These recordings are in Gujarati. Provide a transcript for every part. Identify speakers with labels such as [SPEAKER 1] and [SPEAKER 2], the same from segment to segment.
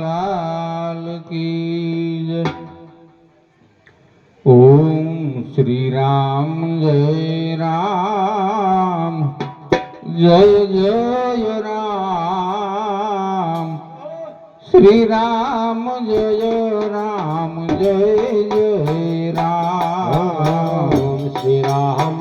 [SPEAKER 1] લાલ કી ઓમ શ્રી રામ જય રામ. જય જય રામ. શ્રી રામ જય રામ, જય જય રામ.
[SPEAKER 2] શ્રી રામ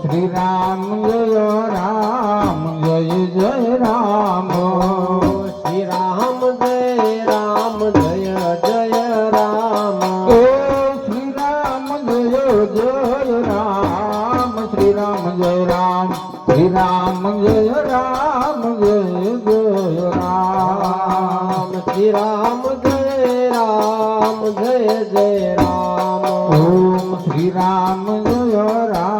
[SPEAKER 2] શ્રી રામ જય રામ જય જય રામ.
[SPEAKER 1] શ્રી રામ જય રામ જય જય રામ.
[SPEAKER 2] એ શ્રી રામ જય જય રામ શ્રી રામ જય રામ
[SPEAKER 1] શ્રી રામ જય રામ જય જય રામ. શ્રી રામ જય રામ જય જય રામ.
[SPEAKER 2] ઓમ શ્રી રામ જય રામ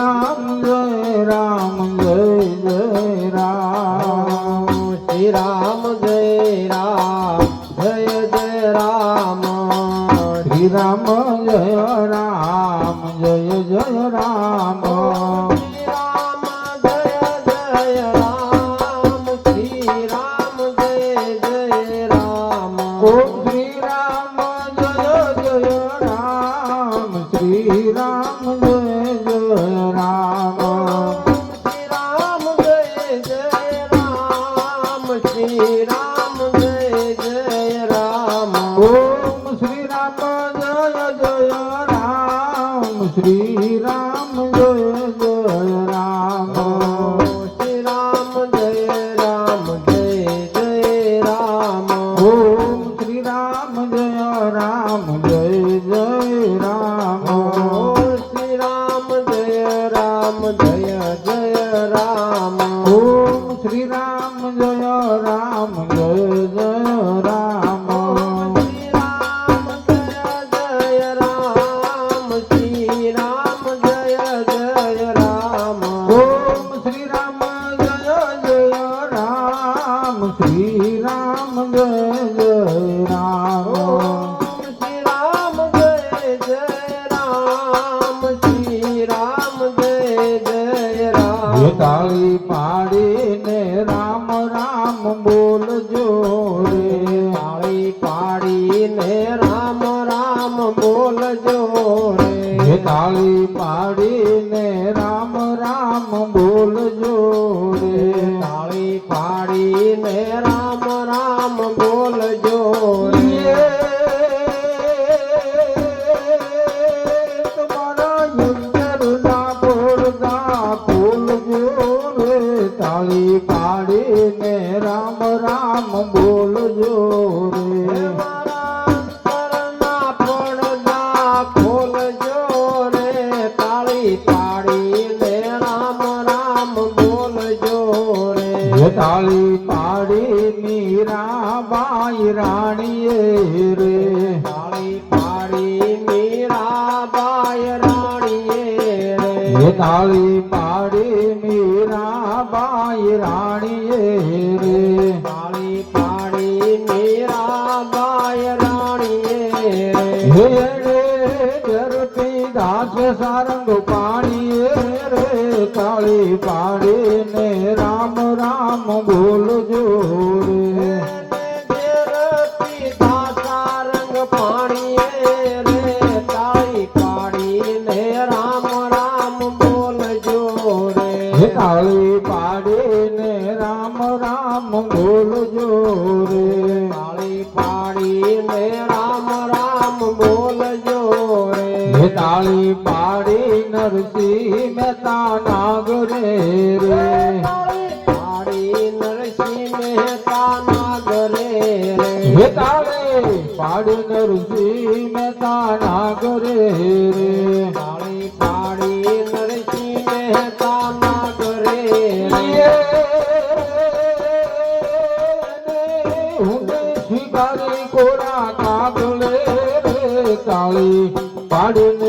[SPEAKER 2] राम जय
[SPEAKER 1] राम તાળી પાડીને રામ રામ બોલજો રે
[SPEAKER 2] તાળી પાડીને રામ રામ બોલજો રે
[SPEAKER 1] તાળી પાડીને રામ રામ બોલ
[SPEAKER 2] તાળી
[SPEAKER 1] પાડી મીરાબાઈ રાણીએ રે.
[SPEAKER 2] તાળી પાડી મીરાબાઈ રાણીએ રે.
[SPEAKER 1] તાળી પાડી મીરાબાઈ રાણીએ રે.
[SPEAKER 2] તાળી પાડી મીરાબાઈ રાણીએ રે.
[SPEAKER 1] રે ઝડપી દાસ સારંગ તાળી પાડીને રામ રામ બોલજો રે
[SPEAKER 2] તાળી પાડીને રામ રામ બોલજો રે
[SPEAKER 1] તાળી પાડીને
[SPEAKER 2] તાળી
[SPEAKER 1] પાડી નરસિંહ મહેતા નાગરે રે
[SPEAKER 2] પાડી નરસિંહ મહેતા નાગરે
[SPEAKER 1] હે
[SPEAKER 2] રે
[SPEAKER 1] તાળી પાડી નરસિંહ મહેતા નાગરે રે
[SPEAKER 2] તાળી પાડી નરસિંહ મહેતા નાગરે
[SPEAKER 1] યે
[SPEAKER 2] રે
[SPEAKER 1] ને હુંડે શિકારી કોરા કાગલે રે તાળી પાડીને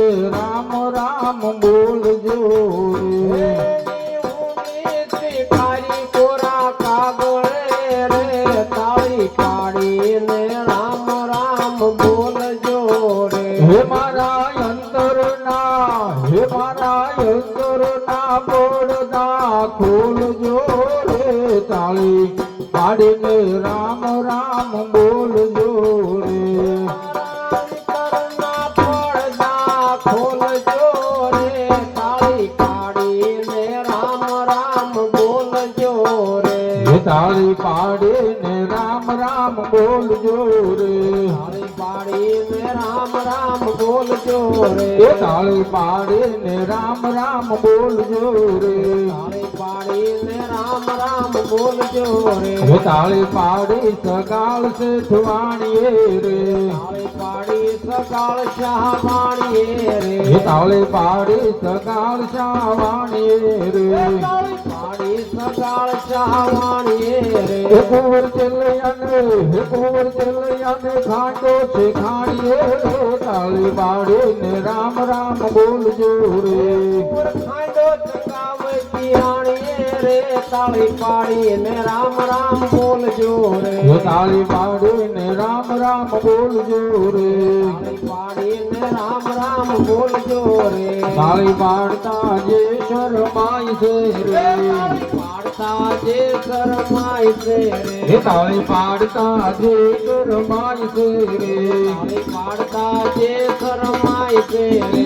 [SPEAKER 1] ખોલજો રે તાળી. પાડીને રામ રામ બોલજો. રે
[SPEAKER 2] તાળે
[SPEAKER 1] તાળી પાડીને રામ રામ બોલજો રે.
[SPEAKER 2] તાળી પાડીને રામ રામ બોલજો રે.
[SPEAKER 1] તાળે પાડી સગાળ શેઠવાણીએ રે.
[SPEAKER 2] તાળી પાડી સકાળ
[SPEAKER 1] શાહવાણીએ
[SPEAKER 2] રે.
[SPEAKER 1] તાળી પાડી સગાળ શાવાણીએ રે.
[SPEAKER 2] પાડી સકાળ
[SPEAKER 1] શાહવાણીએ
[SPEAKER 2] રે.
[SPEAKER 1] કુંવર ચેલૈયાને હે કુંવર ચેલૈયાને રામ રામ બોલજો રે,
[SPEAKER 2] તાળી પાડીને રામ રામ બોલજો રે
[SPEAKER 1] તાળી પાડીને રામ રામ બોલજો રે
[SPEAKER 2] પાડીને રામ રામ બોલજો રે
[SPEAKER 1] તાળી પાડતા જે શરમાય છે રે.
[SPEAKER 2] તાળી પાડતા જે શરમાય છે રે.
[SPEAKER 1] તાળી પાડતા જે શરમાય છે રે.
[SPEAKER 2] તાળી પાડતા જે શરમાય છે રે.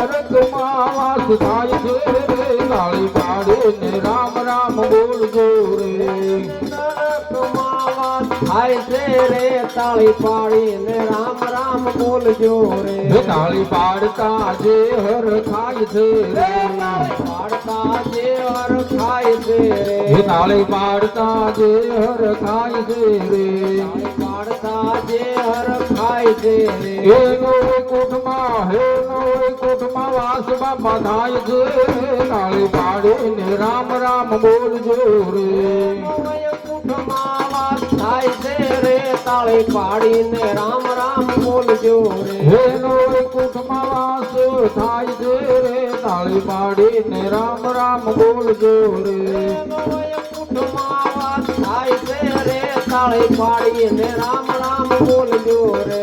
[SPEAKER 1] નરકમાં વાસ થાય છે તાળી પાડીને રામ રામ બોલજો રે
[SPEAKER 2] છે રે તાળી પાડીને રામ રામ બોલજો રે
[SPEAKER 1] તાળી પાડતા જે હર ખાય છે રે.
[SPEAKER 2] પાડતા જે હર ખાય છે રે.
[SPEAKER 1] તાળી પાડતા જે હર ખાય છે રે.
[SPEAKER 2] પાડતા જે હર ખાય છે રે.
[SPEAKER 1] હે નો કોઠમાં હે નો બધાય વાસ નાળી થાય ને રામ રામ બોલજો રે
[SPEAKER 2] રે તાળી પાડીને રામ રામ બોલજો રે
[SPEAKER 1] હે નો કોઠમાં વાસ થાય છે રે, તાળી પાડીને રામ રામ બોલજો રે
[SPEAKER 2] સમય વાસ થાય છે રે તાળી પાડીને રામ રામ બોલજો રે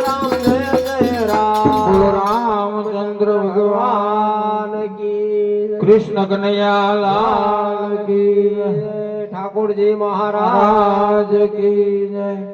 [SPEAKER 1] કૃષ્ણ કનૈયાલાલ કી.
[SPEAKER 2] ઠાકોરજી
[SPEAKER 1] મહારાજ કી જય